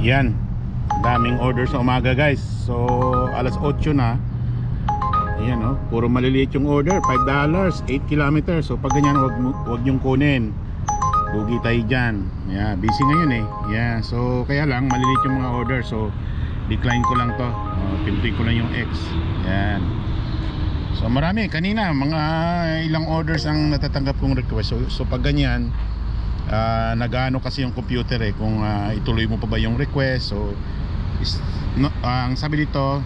Yan. Daming order sa umaga guys. So alas 8 na. Ayan oh, puro maliliit yung order, $5, 8 kilometers. So pag ganyan, wag, wag yung kunin. Lugi tayo dyan. Yeah, busy ngayon eh. Yeah, so kaya lang, maliliit yung mga order. So decline ko lang to. Uh, pintuin ko lang yung X. Yan. So marami, kanina, mga ilang orders ang natatanggap kong request. So, so pag ganyan, ah, nagano kasi yung computer eh kung ah, ituloy mo pa ba yung request so is, no, ah, ang sabi dito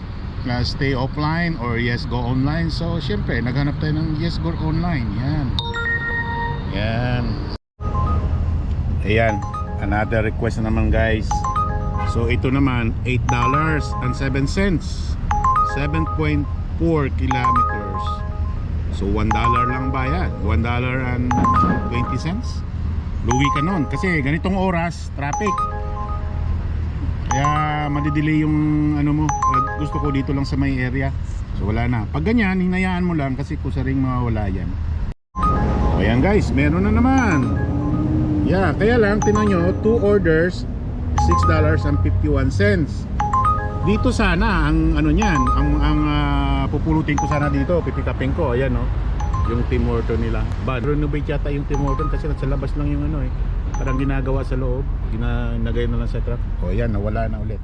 na stay offline or yes go online. So syempre naghanap tayo ng yes go online. Yan. Yan. Ayan another request na naman guys. So ito naman 8 dollars and 7 cents. 7.4 kilometers. So 1 dollar lang bayad. 1 dollar and 20 cents luwi ka nun. Kasi ganitong oras traffic. Kaya madidelay yung ano mo uh, gusto ko dito lang sa may area. So wala na. Pag ganyan hinayaan mo lang kasi kusaring mawawala yan. O yan guys. Meron na naman. Yeah kaya lang tinan nyo 2 orders $6.51 dito sana ang ano niyan ang ang ah, pupulutin ko sana dito pipikapin ko. Ayan no yung Tim Horton nila. Ba renovate yata yung Tim Horton kasi nasa labas lang yung ano eh. Parang ginagawa sa loob ginagay na lang sa truck. O yan nawala na ulit.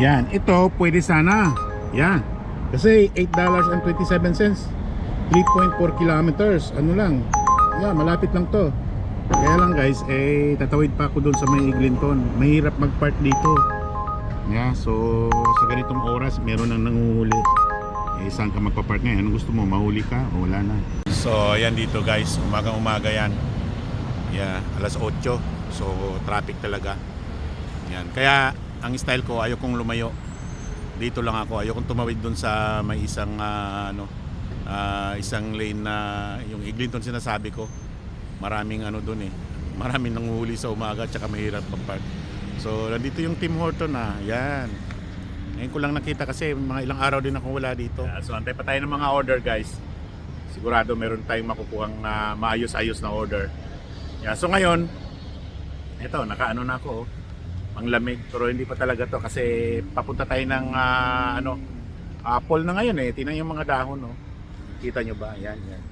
Yan ito pwede sana. Yan. Kasi $8.27 3.4 kilometers. Ano lang. Yeah malapit lang to. Kaya lang guys eh tatawid pa ako doon sa may Eglinton mahirap mag-park dito. Yeah so sa ganitong oras meron nang nanguhuli eh saan ka magpa-park ngayon? Gusto mo? Mahuli ka o wala na? So, ayan dito guys. Umagang umaga yan. Yeah, alas 8. So, traffic talaga. Yan. Kaya, ang style ko, ayaw kong lumayo. Dito lang ako. Ayaw kong tumawid dun sa may isang, ah, ano, ah, isang lane na yung Eglinton sinasabi ko. Maraming ano dun eh. Maraming nanguhuli sa umaga tsaka mahirap mag-park. So, nandito yung Tim Horton na. Yan. Ngayon ko lang nakita kasi mga ilang araw din akong wala dito. so antay pa tayo ng mga order guys. Sigurado meron tayong makukuhang na maayos-ayos na order. Yeah, so ngayon, ito, nakaano na ako. oh. Panglamig. Pero hindi pa talaga to kasi papunta tayo ng ah, ano, apple na ngayon eh. Tingnan yung mga dahon. Oh. Kita nyo ba? Yan, yan.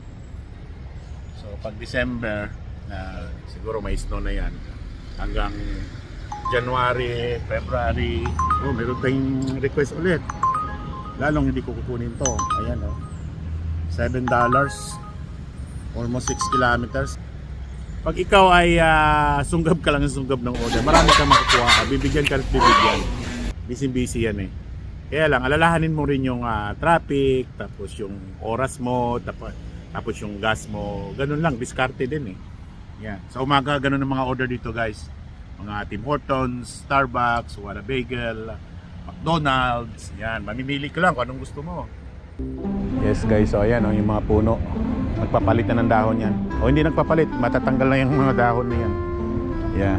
So pag December, na siguro may snow na yan. Hanggang January, February, oh, meron tayong request ulit. Lalong hindi ko kukunin to. Ayan oh. 7 dollars. Almost 6 kilometers. Pag ikaw ay ah, sunggab ka lang ng sunggab ng order, marami kang makukuha. Bibigyan ka at bibigyan. Busy-busy yan eh. Kaya lang, alalahanin mo rin yung ah, traffic, tapos yung oras mo, tapos, tapos yung gas mo. Ganun lang, diskarte din eh. Yan. Sa umaga, ganun ang mga order dito guys mga Tim Hortons, Starbucks, Wada Bagel, McDonald's. Yan, mamimili ka lang kung anong gusto mo. Yes guys, so ayan oh, yung mga puno. Nagpapalit na ng dahon yan. O hindi nagpapalit, matatanggal na yung mga dahon na yan. Yeah.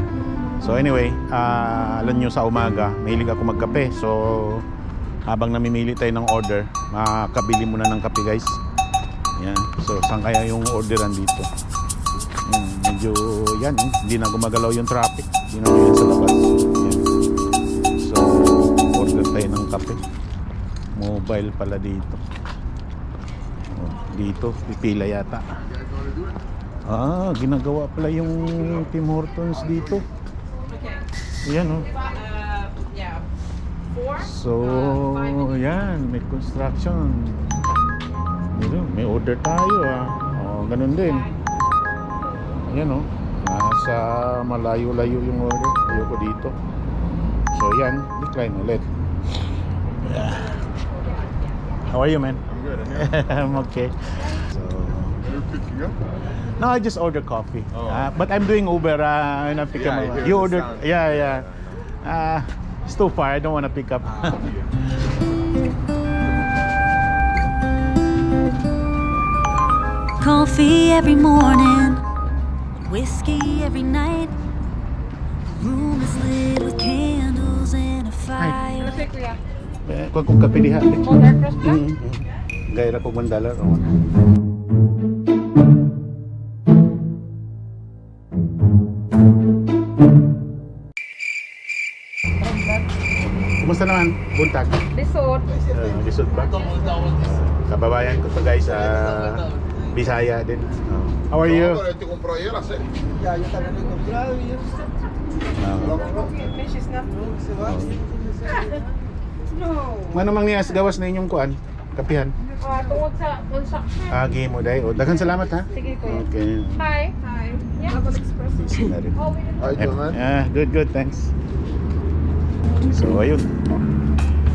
So anyway, ah, alam nyo sa umaga, mahilig ako magkape. So habang namimili tayo ng order, makakabili muna ng kape guys. Yan. So saan kaya yung orderan dito? Yan, medyo yan, eh, hindi na gumagalaw yung traffic. Hindi na yan sa labas. Yan. So, order tayo ng kape. Mobile pala dito. Oh, dito, pipila yata. Ah, ginagawa pala yung Tim Hortons dito. Yan oh. So, yan, may construction. Dito, may order tayo ah. Oh, ganun din. Yan oh. Nasa malayo-layo yung order. Ayoko dito. So yan, decline ulit. Yeah. How are you, man? I'm good. I'm okay. So, You picking up? no, I just ordered coffee. Oh. Uh, but I'm doing Uber uh, and I'm picking Yeah, I up. You ordered? yeah. Yeah, Uh, it's too far. I don't want to pick up. Ah, Coffee every morning, whiskey every night. The room is lit with candles and a fire. Eh, Kung kung kape diha. Dark roast pa? Mm -hmm. Gaya na kung dollar. Oh. Kumusta naman? Buntag? Lisod. Uh, lisod ba? Kababayan ko to guys sa Bisaya din. Oh. How are you? Ahora te compró ayer, ¿sí? Oh. Fish is not No. Ano mang niyas gawas na inyong kuan? Kapihan. Ah, tungod sa construction. Agi mo dai. O daghan salamat ha. Sige kuya. Okay. Hi. Hi. Yeah. Oh, we didn't- How you doing, man? Ah, good, good, thanks. So, ayun.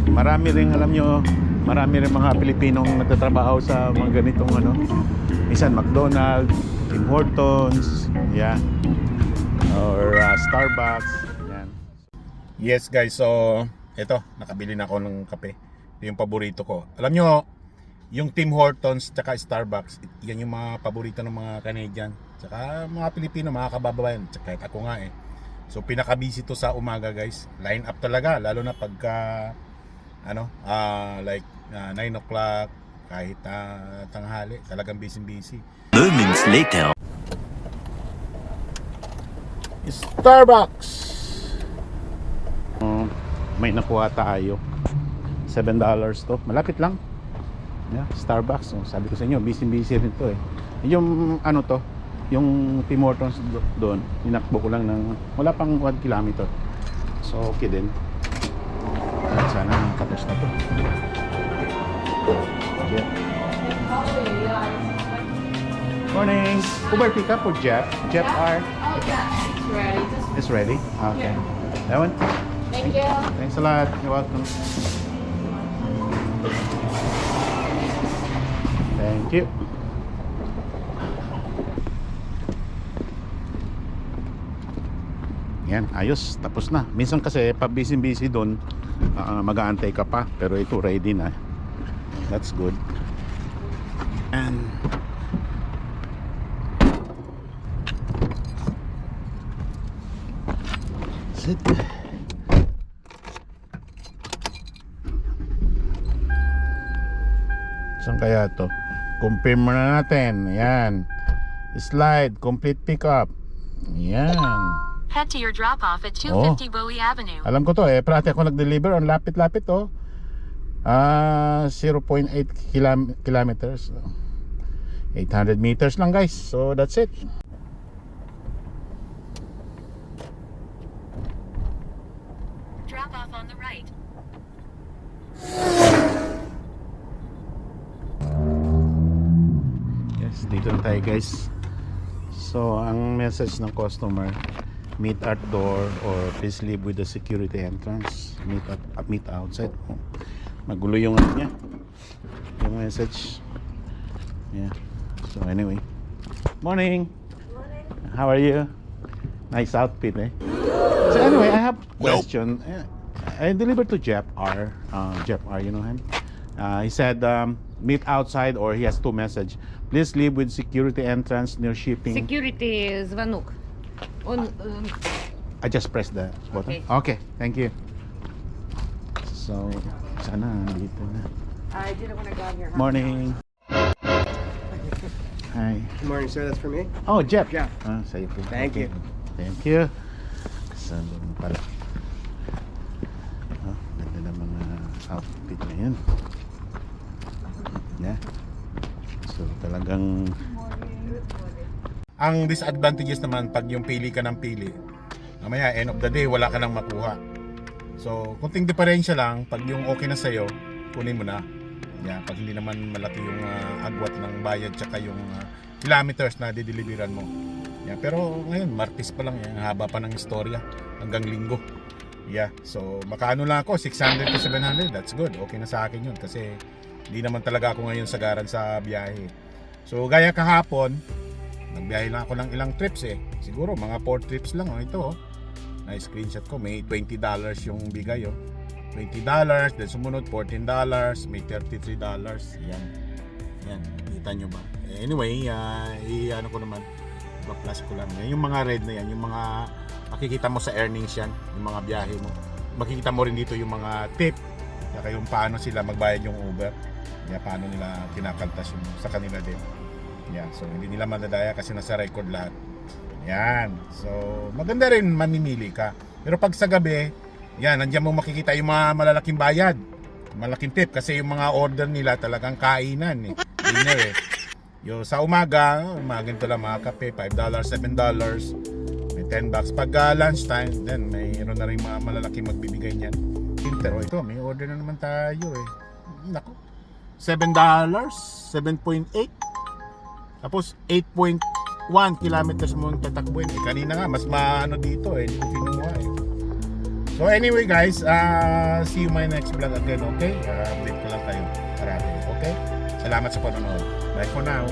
Marami rin, alam nyo, marami rin mga Pilipinong nagtatrabaho sa mga ganitong ano. Minsan McDonald's, Tim Hortons, yeah. Or uh, Starbucks, yan. Yes guys, so ito, nakabili na ako ng kape. Ito yung paborito ko. Alam nyo, yung Tim Hortons tsaka Starbucks, yan yung mga paborito ng mga Canadian. Tsaka mga Pilipino, mga kababayan. Tsaka kahit ako nga eh. So pinaka-busy to sa umaga guys. Line up talaga, lalo na pagka ano, ah like ah, 9 o'clock, kahit ah, tanghali, talagang busy-busy. Moments later. Starbucks! Oh, may nakuha tayo. $7 to. Malapit lang. Yeah, Starbucks. Oh, sabi ko sa inyo, busy-busy rin to eh. Yung ano to, yung Tim Hortons do- doon, inakbo ko lang ng wala pang 1 kilometer. So okay din. At sana tapos na to. Yeah. Morning! Uber pickup or Jeff? Jeff R. Oh, yeah. It's ready. Just It's ready? Okay. That one? thank you. Thanks a lot. You're welcome. Thank you. Yan, ayos. Tapos na. Minsan kasi, pag busy-busy doon, ah, mag-aantay ka pa. Pero ito, ready na. That's good. And... Sit. Saan kaya to? Confirm na natin. Yan. Slide. Complete pickup. Yan. Head to your drop off at 250 Bowie Avenue. Alam ko to eh. Parati ako nag-deliver. Ang lapit-lapit to. Ah, 0.8 kilam- kilometers. 800 meters lang guys. So that's it. Drop off on the right. Yes, dito na tayo guys. So, ang message ng customer, meet at door or please leave with the security entrance. Meet at uh, meet outside. Oh, Magulo yung ano niya. Yung message. Yeah. So anyway. Morning. Morning. How are you? Nice outfit eh. So anyway, I have question. Uh, I delivered to Jeff R. Uh, Jeff R. You know him? Uh, he said um, meet outside or he has two message. Please leave with security entrance near shipping. Security звонок. Он эм, I just pressed the button. Okay, thank you. So, sana dito na. I did it when I got here. Morning. Hi. Good morning, sir. That's for me. Oh, Jeff. Jeff. Ah, sa'yo po. Thank you. Thank you. Sa doon pala. Oh, ganda ng mga outfit na yun. Yeah. So, talagang... Ang disadvantages naman pag yung pili ka ng pili, mamaya end of the day wala ka nang makuha. So, kunting diferensya lang, pag yung okay na sa'yo, kunin mo na. Yeah, pag hindi naman malaki yung ah, agwat ng bayad tsaka yung ah, kilometers na dideliveran mo. Yeah, pero ngayon, Martes pa lang yan, haba pa ng istorya hanggang linggo. Yeah, so makaano lang ako, 600 to 700, that's good. Okay na sa akin yun kasi hindi naman talaga ako ngayon sagaran sa biyahe. So gaya kahapon, nagbiyahe lang ako ng ilang trips eh. Siguro mga 4 trips lang oh, ito oh. Na screenshot ko, may 20 dollars yung bigay oh. 20 dollars, then sumunod 14 dollars, may 33 dollars. Yan. Yan, kita nyo ba? Anyway, uh, i-ano ko naman, plus ko lang. Yan, yung mga red na yan, yung mga makikita mo sa earnings yan, yung mga biyahe mo. Makikita mo rin dito yung mga tip, kaya yung paano sila magbayad yung Uber. Kaya paano nila kinakaltas yung sa kanila din. Yeah, so hindi nila madadaya kasi nasa record lahat. Yan. So, maganda rin mamimili ka. Pero pag sa gabi, Yan, nandiyan mo makikita yung mga malalaking bayad. Malaking tip kasi yung mga order nila talagang kainan eh. Dinner eh. Yo, sa umaga, umaga ganito lang mga kape, $5, $7, may 10 bucks. Pag uh, lunchtime, then mayroon na rin mga malalaking magbibigay niyan. Pinter, oh, ito, may order na naman tayo eh. Nako. $7, 7.8. Tapos 8.1 kilometers mo tatakbuhin. Eh, kanina nga, mas maano dito eh. Hindi ko kinuha eh. So anyway guys, uh, see you my next vlog again, okay? Uh, update ko lang kayo. Marami, okay? Salamat sa panonood. Bye for now.